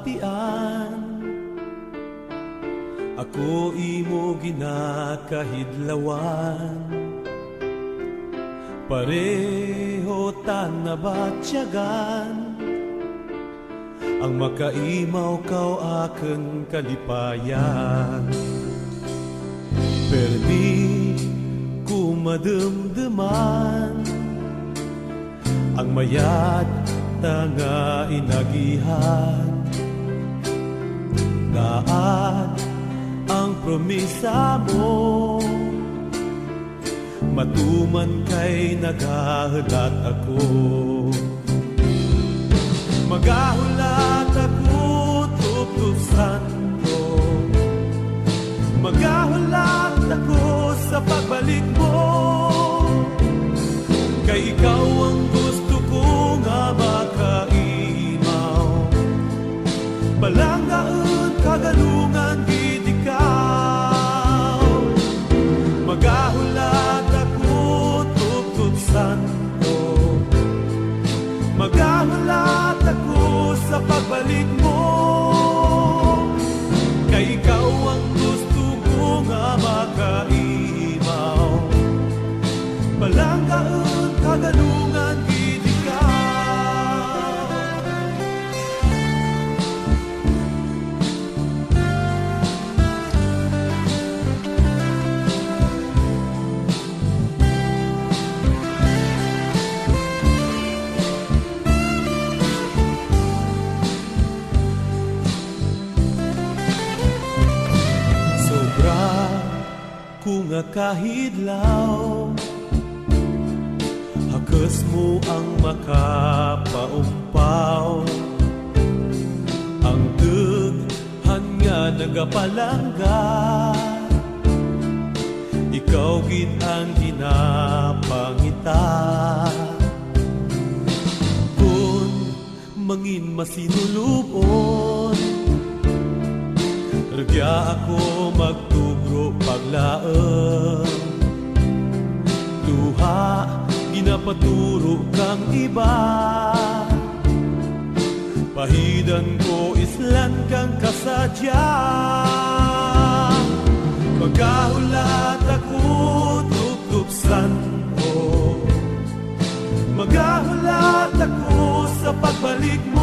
kamatian Ako imo ginakahidlawan. Pareho tanabatyagan Ang makaimaw kau akan kalipayan. Perdi kumadumduman Ang mayat tanga inagihan. Daat ang promisa mo. Matuman kay nagahulat ako. Magahulat ako tuptusan ko Magahulat ako sa pagbalik mo. Kay ikaw Palanggaan kung kahidlaw Hakas mo ang makapaumpaw. Ang dughan nga nagapalangga Ikaw gid ang ginapangita. Kung mangin masinulupon Ragya ako magtugro paglaeng Duha, ginapaturo kang iba. Pahidan ko islan kang kasadya. Magahulat ako tuptupsan ko Magahulat ako sa pagbalik mo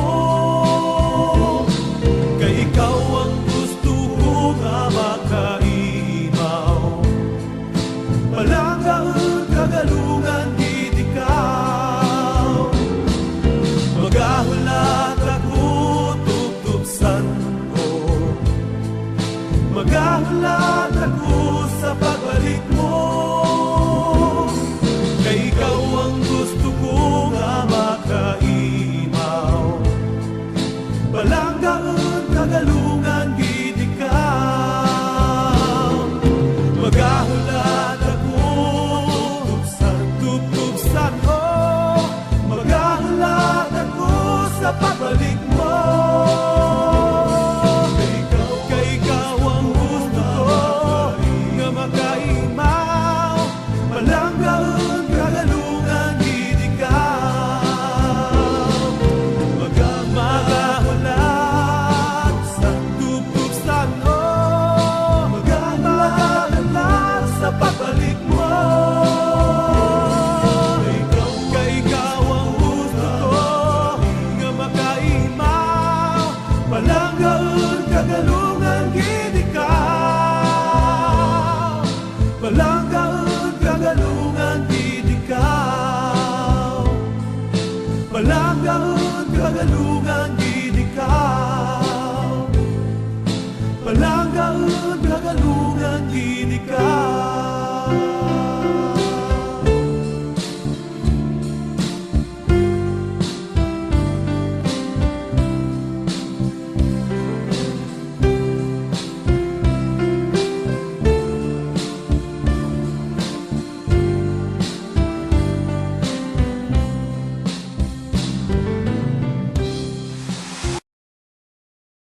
up kagalungan gini ka. Palangkaon kagalungan gini ka. Palangkaon kagalungan gini